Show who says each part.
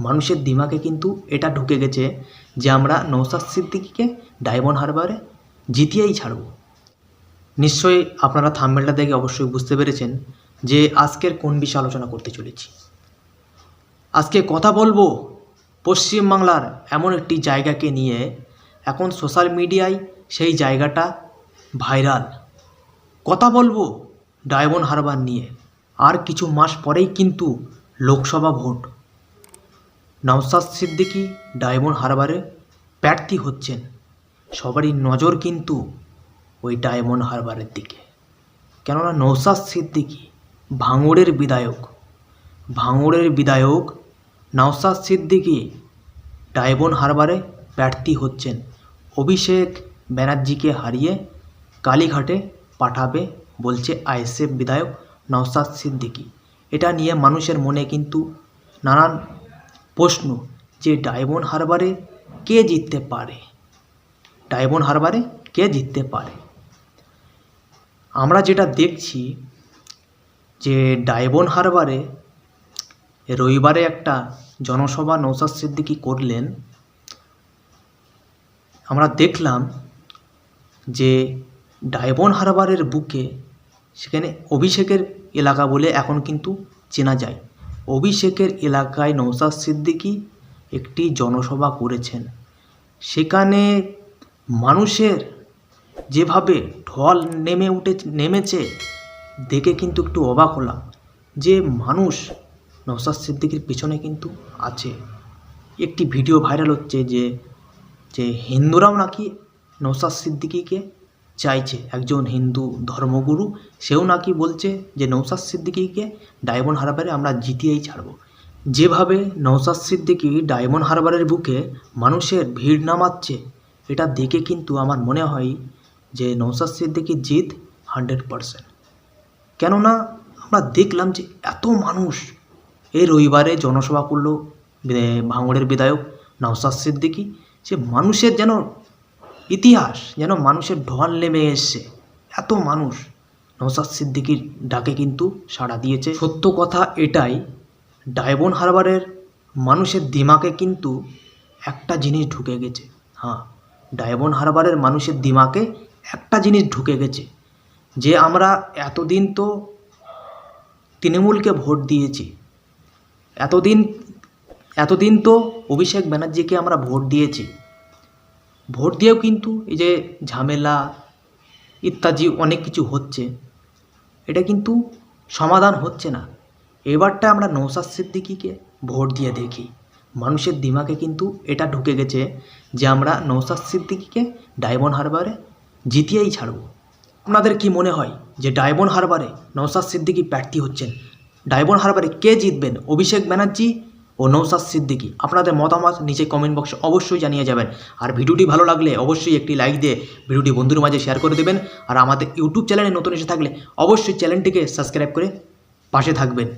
Speaker 1: মানুষের দিমাগে কিন্তু এটা ঢুকে গেছে যে আমরা নৌসাদ সিদ্দিকিকে ডায়মন্ড হারবারে জিতিয়েই ছাড়ব। নিশ্চয়ই আপনারা থাম্বেলটা দেখে অবশ্যই বুঝতে পেরেছেন যে আজকের কোন বিষয়ে আলোচনা করতে চলেছি। আজকে কথা বলব পশ্চিমবাংলার এমন একটি জায়গাকে নিয়ে। এখন সোশ্যাল মিডিয়ায় সেই জায়গাটা ভাইরাল। কথা বলব ডায়মন্ড হারবার নিয়ে। আর কিছু মাস পরেই কিন্তু লোকসভা ভোট। নওসাদ সিদ্দিকি ডায়মন্ড হারবারে প্রার্থী হচ্ছেন। সবারই নজর কিন্তু ওই ডায়মন্ড হারবারের দিকে। কেননা নৌসাদ সিদ্দিকি ভাঙড়ের বিধায়ক। ভাঙড়ের বিধায়ক নওসাদ সিদ্দিকি ডায়মন্ড হারবারে প্রার্থী হচ্ছেন। অভিষেক ব্যানার্জিকে হারিয়ে কালীঘাটে পাঠাবে বলছে আইএসএফ বিধায়ক নওসাদ সিদ্দিকি। এটা নিয়ে মানুষের মনে কিন্তু নানান প্রশ্ন যে ডায়মন্ড হারবারে কে জিততে পারে? ডায়মন্ড হারবারে কে জিততে পারে? আমরা যেটা দেখছি যে ডায়মন্ড হারবারে রবিবারে একটা জনসভা নৌসাদ সিদ্দিকি করলেন। আমরা দেখলাম যে ডায়মন্ড হারবারের বুকে সেখানে অভিষেকের এলাকা বলে এখন কিন্তু চেনা যায়। অভিষেকের এলাকায় নৌসাদ সিদ্দিকি একটি জনসভা করেছেন। সেখানে মানুষের যেভাবে ঢল নেমে উঠে, নেমেছে, দেখে কিন্তু একটু অবাক হলাম যে মানুষ নৌসাদ সিদ্দিকির পিছনে কিন্তু আছে। একটি ভিডিও ভাইরাল হচ্ছে যে যে হিন্দুরাও নাকি নৌসাদ সিদ্দিকিকে চাইছে একজন হিন্দু ধর্মগুরু, সেও নাকি বলছে যে নৌসাদ সিদ্দিকিকে ডায়মন্ড হারবারে আমরা জিতিয়েই ছাড়ব। যেভাবে নৌসাদ সিদ্দিকি ডায়মন্ড হারবারের বুকে মানুষের ভিড় নামাচ্ছে, এটা দেখে কিন্তু আমার মনে হয় যে নৌসাদ সিদ্দিকির জিত হান্ড্রেড পারসেন্ট। কেননা আমরা দেখলাম যে এত মানুষ, এই রবিবারে জনসভা করল ভাঙড়ের বিধায়ক নওসাদ সিদ্দিকি, সে মানুষের যেন ইতিহাস যেন মানুষের ঢল নেমে এসছে। এত মানুষ নওসাদ সিদ্দিকির ডাকে কিন্তু সাড়া দিয়েছে। সত্য কথা এটাই ডায়বন হারবারের মানুষের দিমাকে কিন্তু একটা জিনিস ঢুকে গেছে। হ্যাঁ ডায়বন হারবারের মানুষের দিমাকে একটা জিনিস ঢুকে গেছে, যে আমরা এতদিন তো তৃণমূলকে ভোট দিয়েছি। এতদিন এতদিন তো অভিষেক ব্যানার্জিকে আমরা ভোট দিয়েছি। ভোট দিয়েও কিন্তু এই যে ঝামেলা ইত্যাদি অনেক কিছু হচ্ছে, এটা কিন্তু সমাধান হচ্ছে না। এবারটা আমরা নৌসাদ সিদ্দিকিকে ভোট দিয়ে দেখি। মানুষের দিমাগে কিন্তু এটা ঢুকে গেছে যে আমরা নৌসাদ সিদ্দিকিকে ডায়মন্ড হারবারে জিতিয়েই ছাড়বো। আপনাদের কি মনে হয় যে ডায়মন্ড হারবারে নৌসাদ সিদ্দিকি প্রার্থী হচ্ছেন? ডায়মন্ড হারবারে কে জিতবেন? অভিষেক ব্যানার্জি ও নৌসাদ সিদ্দিকি। আপনাদের মতামত নিচে কমেন্ট বক্সে অবশ্যই জানিয়ে যাবেন। আর ভিডিওটি ভালো লাগলে অবশ্যই একটি লাইক দিয়ে ভিডিওটি বন্ধুর মাঝে শেয়ার করে দেবেন। আর আমাদের ইউটিউব চ্যানেলে নতুন এসে থাকলে অবশ্যই চ্যানেলটিকে সাবস্ক্রাইব করে পাশে থাকবেন।